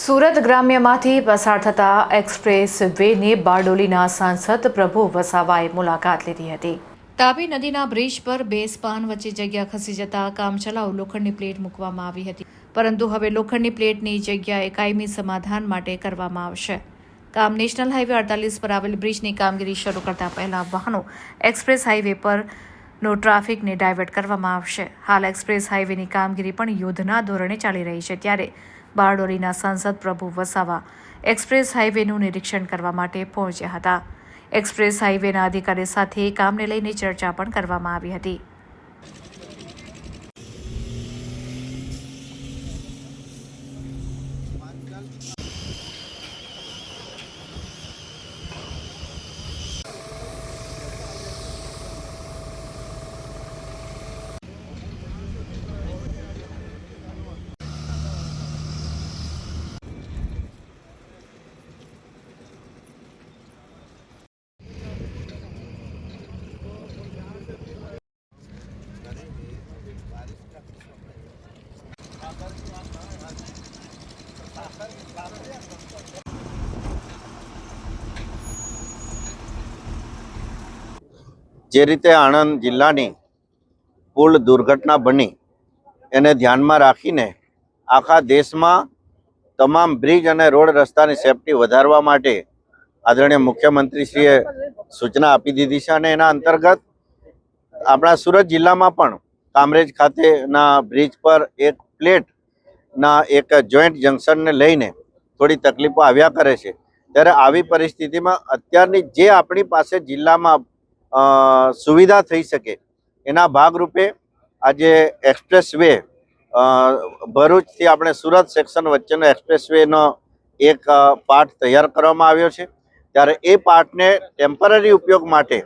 સુરત ગ્રામ્યમાંથી પસાર થતા એક્સપ્રેસ વેની બારડોલીના સાંસદ પ્રભુ વસાવાએ મુલાકાત લીધી હતી. તાપી નદીના બ્રિજ પર બે સ્પાન વચ્ચે જગ્યા ખસી જતા કામચલાઉ લોખંડની પ્લેટ મૂકવામાં આવી હતી. પરંતુ હવે લોખંડની પ્લેટની જગ્યાએ કાયમી સમાધાન માટે કરવામાં આવશે. કામ નેશનલ હાઈવે અડતાલીસ પર આવેલ બ્રિજની કામગીરી શરૂ કરતા પહેલા વાહનો એક્સપ્રેસ હાઈવે પર નો ટ્રાફિકને ડાયવર્ટ કરવામાં આવશે. હાલ એક્સપ્રેસ હાઈવેની કામગીરી પણ યુદ્ધના ધોરણે ચાલી રહી છે. ત્યારે બારડોલીના સાંસદ પ્રભુ વસાવા એક્સપ્રેસ હાઈવેનું નિરીક્ષણ કરવા માટે પહોંચ્યા હતા. એક્સપ્રેસ હાઈવેના અધિકારી સાથે કામને લઈને ચર્ચા પણ કરવામાં આવી હતી. જે રીતે આણંદ જિલ્લાની પુલ દુર્ઘટના બની, એને ધ્યાનમાં રાખીને આખા દેશમાં તમામ બ્રિજ અને રોડ રસ્તાની સેફટી વધારવા માટે આદરણીય મુખ્યમંત્રીશ્રીએ સૂચના આપી દીધી છે અને એના અંતર્ગત આપણા સુરત જિલ્લામાં પણ કામરેજ ખાતેના બ્રિજ પર એક પ્લેટના એક જોઈન્ટ જંકશનને લઈને થોડી તકલીફો આવ્યા કરે છે. ત્યારે આવી પરિસ્થિતિમાં અત્યારની જે આપણી પાસે જિલ્લામાં સુવિધા થઈ શકે, એના ભાગરૂપે આજે એક્સપ્રેસ વે ભરૂચથી આપણે સુરત સેક્શન વચ્ચેનો એક્સપ્રેસ વેનો એક પાર્ટ તૈયાર કરવામાં આવ્યો છે. ત્યારે એ પાર્ટને ટેમ્પરરી ઉપયોગ માટે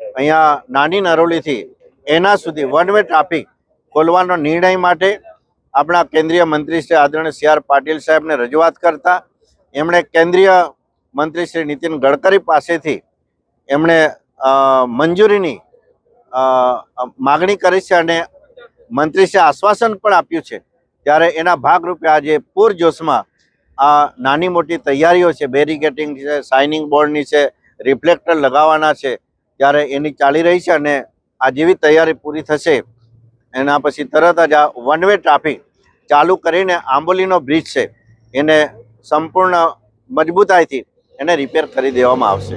અહીંયા નાની નરોલીથી એના સુધી વન વે ટ્રાફિક ખોલવાનો નિર્ણય માટે આપણા કેન્દ્રીય મંત્રી શ્રી આદરણીય સી આર પાટીલ સાહેબને રજૂઆત કરતા એમણે કેન્દ્રીય મંત્રી શ્રી નીતિન ગડકરી પાસેથી એમણે મંજૂરીની માગણી કરી છે અને મંત્રીશ્રીએ આશ્વાસન પણ આપ્યું છે. ત્યારે એના ભાગરૂપે આજે પૂરજોશમાં આ નાની મોટી તૈયારીઓ છે બેરિકેટિંગ છે, સાઇનિંગ બોર્ડની છે, રિફ્લેક્ટર લગાવવાના છે, ત્યારે એની ચાલી રહી છે અને આ જેવી તૈયારી પૂરી થશે એના પછી તરત જ આ વન વે ટ્રાફિક ચાલુ કરીને આંબોલીનો બ્રિજ છે, એને સંપૂર્ણ મજબૂતાઈથી એને રિપેર કરી દેવામાં આવશે.